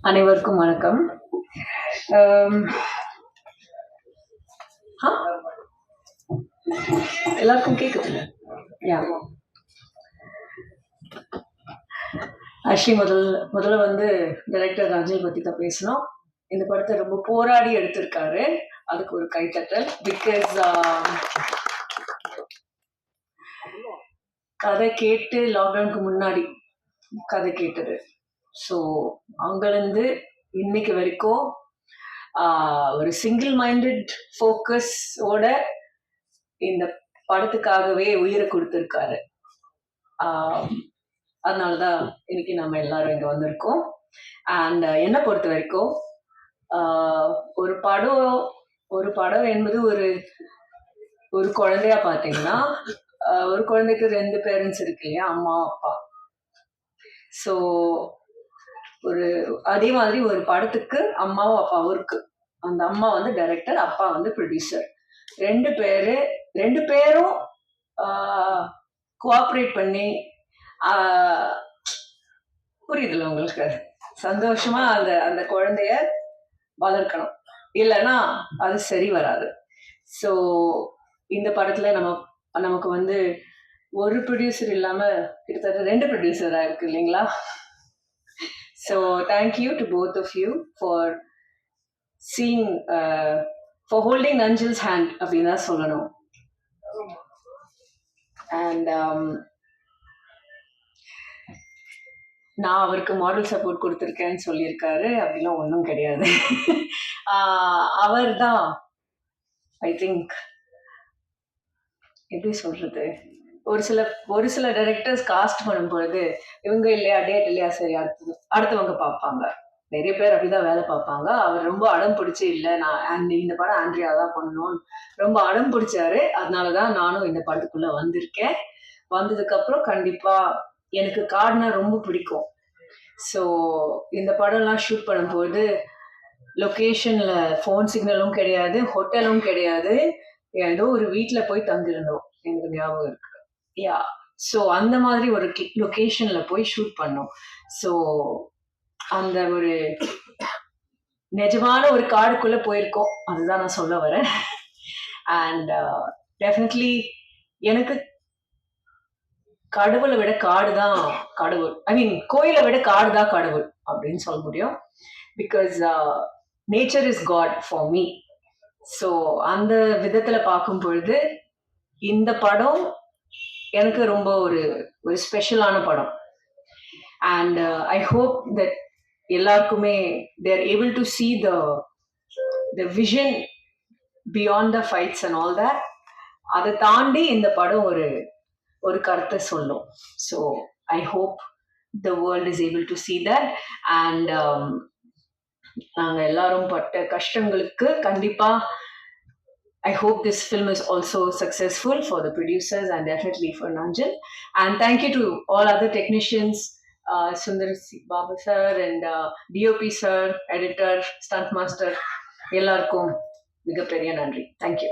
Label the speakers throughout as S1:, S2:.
S1: அனைவருக்கும் வணக்கம். எல்லாருக்கும் கேக்குதுல்ல யா. ஆக்சுவலி முதல் முதல்ல வந்து டைரக்டர் ராஜல் பத்தி தான் பேசணும். இந்த படத்தை ரொம்ப போராடி எடுத்திருக்காரு. அதுக்கு ஒரு கைத்தட்டல். பிகாஸ் கதை கேட்டு லாக்டவுனுக்கு முன்னாடி கதை கேட்டது. ஸோ அங்கேருந்து இன்னைக்கு வரைக்கும் ஒரு சிங்கிள் மைண்டட் ஃபோக்கஸோட இந்த படத்துக்காகவே உயிரை கொடுத்துருக்காரு. அதனால தான் இன்னைக்கு நம்ம எல்லாரும் இங்கே வந்திருக்கோம். அண்ட் என்னை பொறுத்த வரைக்கும் ஒரு படம் ஒரு படம் என்பது ஒரு ஒரு குழந்தையா பார்த்தீங்கன்னா ஒரு குழந்தைக்கு ரெண்டு பேரண்ட்ஸ் இருக்கு இல்லையா? அம்மா அப்பா. ஸோ ஒரு அதே மாதிரி ஒரு படத்துக்கு அம்மாவும் அப்பாவும் இருக்கு. அந்த அம்மா வந்து டைரக்டர் அப்பா வந்து ப்ரொடியூசர் ரெண்டு பேரு ரெண்டு பேரும் கோஆப்ரேட் பண்ணி ஆஹ், புரியுதுல்ல உங்களுக்கு? சந்தோஷமா அந்த அந்த குழந்தைய வளர்க்கணும். இல்லைன்னா அது சரி வராது. ஸோ இந்த படத்துல நம்ம நமக்கு வந்து ஒரு ப்ரொடியூசர் இல்லாம கிட்டத்தட்ட ரெண்டு ப்ரொடியூசரா இருக்கு இல்லைங்களா? So thank you to both of you for seeing for holding நஞ்சல்ஸ் hand அப்படின்னு தான் சொல்லணும். அண்ட் um, நான் அவருக்கு மாடல் சப்போர்ட் கொடுத்துருக்கேன்னு சொல்லியிருக்காரு. அப்படிலாம் ஒன்றும் கிடையாது. அவர் தான் ஐ திங்க் எப்படி சொல்றது? ஒரு சில ஒரு சில டைரக்டர்ஸ் காஸ்ட் பண்ணும் பொழுது இவங்க இல்லையா டேட் இல்லையா சரி அடுத்தது அடுத்தவங்க பார்ப்பாங்க. நிறைய பேர் அப்படிதான் வேலை பார்ப்பாங்க. அவர் ரொம்ப அடம் பிடிச்சி இல்லை நான் இந்த படம் ஆண்ட்ரியா தான் பண்ணணும்னு ரொம்ப அடம் பிடிச்சாரு. அதனால தான் நானும் இந்த படத்துக்குள்ள வந்திருக்கேன். வந்ததுக்கு அப்புறம் கண்டிப்பா எனக்கு காடுனா ரொம்ப பிடிக்கும். ஸோ இந்த படம்லாம் ஷூட் பண்ணும்போது லொக்கேஷனில் ஃபோன் சிக்னலும் கிடையாது ஹோட்டலும் கிடையாது. ஏதோ ஒரு வீட்டில் போய் தங்கியிருந்தோம். எனக்கு ஞாபகம் இருக்கு. யா ஸோ அந்த மாதிரி ஒரு லொக்கேஷன்ல போய் ஷூட் பண்ணோம். ஸோ அந்த ஒரு நிஜமான ஒரு காடுக்குள்ள போயிருக்கோம். அதுதான் நான் சொல்ல வரேன். அண்ட் டெஃபினெட்லி uh, எனக்கு கடவுளை விட காடு தான் கடவுள். ஐ மீன் கோயிலை விட காடு தான் கடவுள் அப்படின்னு சொல்ல முடியும். Because nature is god for me so அந்த விதத்துல பார்க்கும் பொழுது இந்த படம் எனக்கு ரொம்ப ஒரு ஒரு ஸ்பெஷலான படம். அண்ட் ஐ ஹோப் தட் எல்லாருக்குமே they're able to see the the vision beyond the fights and all that அதை தாண்டி இந்த படம் ஒரு ஒரு கருத்தை சொல்லும். So I hope the world is able to see that and நாங்கள் எல்லாரும் பட்ட கஷ்டங்களுக்கு கண்டிப்பா I hope this film is also successful for the producers and definitely for Nanjal. And thank you to all other technicians, uh, Sundar C- Babu sir and uh, DOP sir, editor, stunt master, எல்லாருக்கும் மிகப்பெரிய நன்றி thank you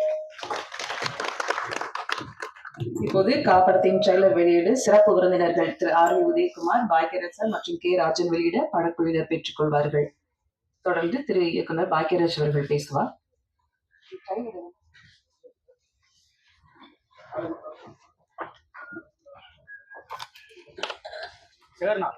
S2: இப்போது காப்படத்தின் trailer வெளியீடு சிறப்பு விருந்தினர்கள் Thiru R V Udhayakumar Bhagyaraj sir மற்றும் K Rajan வெளியிட படக்குழுவினர் பெற்றுக் கொள்வார்கள் தொடர்ந்து திரு இயக்குனர் பாக்கியராஜ் அவர்கள் பேசுவார்.
S3: சரிண்ணா